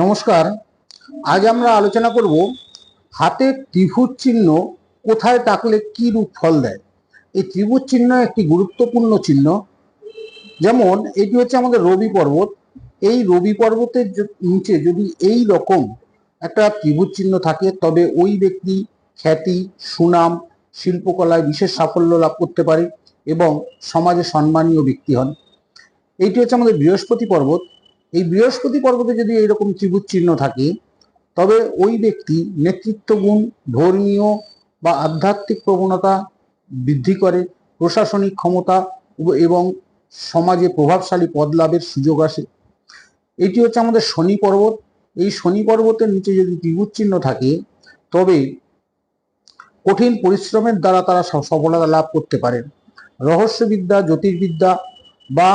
নমস্কার। আজ আমরা আলোচনা করব হাতে ত্রিভুজ চিহ্ন কোথায় টাকলে কি রূপ ফল দেয়। এই ত্রিভুজ চিহ্ন একটি গুরুত্বপূর্ণ চিহ্ন। যেমন এটি হচ্ছে আমাদের রবি পর্বত। এই রবি পর্বতের নিচে যদি এই রকম একটা ত্রিভুজ চিহ্ন থাকে, তবে ওই ব্যক্তি খ্যাতি, সুনাম, শিল্পকলায় বিশেষ সাফল্য লাভ করতে পারে এবং সমাজে সম্মানীয় ব্যক্তি হন। এইটি হচ্ছে আমাদের বৃহস্পতি পর্বত। এই বৃহস্পতি পর্বতে যদি এইরকম ত্রিভুজ চিহ্ন থাকে, তবে ওই ব্যক্তি নেতৃত্ব গুণ ধর্মীয় বা আধ্যাত্মিক প্রবণতা বৃদ্ধি করে, প্রশাসনিক ক্ষমতা এবং সমাজে প্রভাবশালী পদ লাভের সুযোগ আসে। এটি হচ্ছে আমাদের শনি পর্বত। এই শনি পর্বতের নিচে যদি ত্রিভুজ চিহ্ন থাকে, তবে কঠিন পরিশ্রমের দ্বারা তারা সফলতা লাভ করতে পারেন। রহস্যবিদ্যা, জ্যোতির্বিদ্যা বা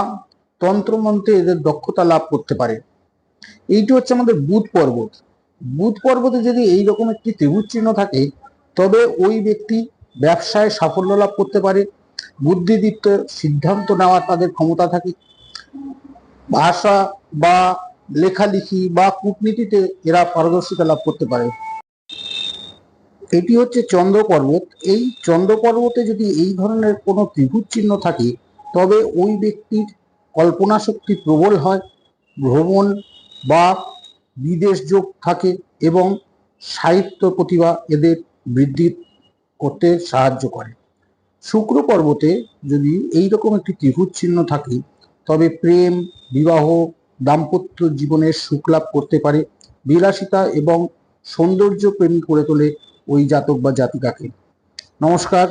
তন্ত্রমন্ত্রে এদের দক্ষতা লাভ করতে পারে। এইটি হচ্ছে আমাদের বুধ পর্বত। বুধ পর্বতে যদি এই রকম একটি ত্রিভুজ চিহ্ন থাকে, তবে ওই ব্যক্তি ব্যবসায় সাফল্য লাভ করতে পারে বুদ্ধিদীপ্ত সিদ্ধান্ত নেওয়ার তাদের ক্ষমতা থাকে। ভাষা বা লেখালেখি বা কূটনীতিতে এরা পারদর্শিতা লাভ করতে পারে। এটি হচ্ছে চন্দ্র পর্বত। এই চন্দ্র পর্বতে যদি এই ধরনের কোনো ত্রিভুজ চিহ্ন থাকে, তবে ওই ব্যক্তির কল্পনা শক্তি প্রবল হয়, ভ্রমণ বা বিদেশ যোগ থাকে এবং সাহিত্য প্রতিভা এদের বৃদ্ধি করতে সাহায্য করে। শুক্র পর্বতে যদি এই রকম একটি ত্রিভুজ চিহ্ন থাকে, তবে প্রেম, বিবাহ, দাম্পত্য জীবনের সুখ লাভ করতে পারে, বিলাসিতা এবং সৌন্দর্য প্রেমী করে তোলে ওই জাতক বা জাতিকাকে। নমস্কার।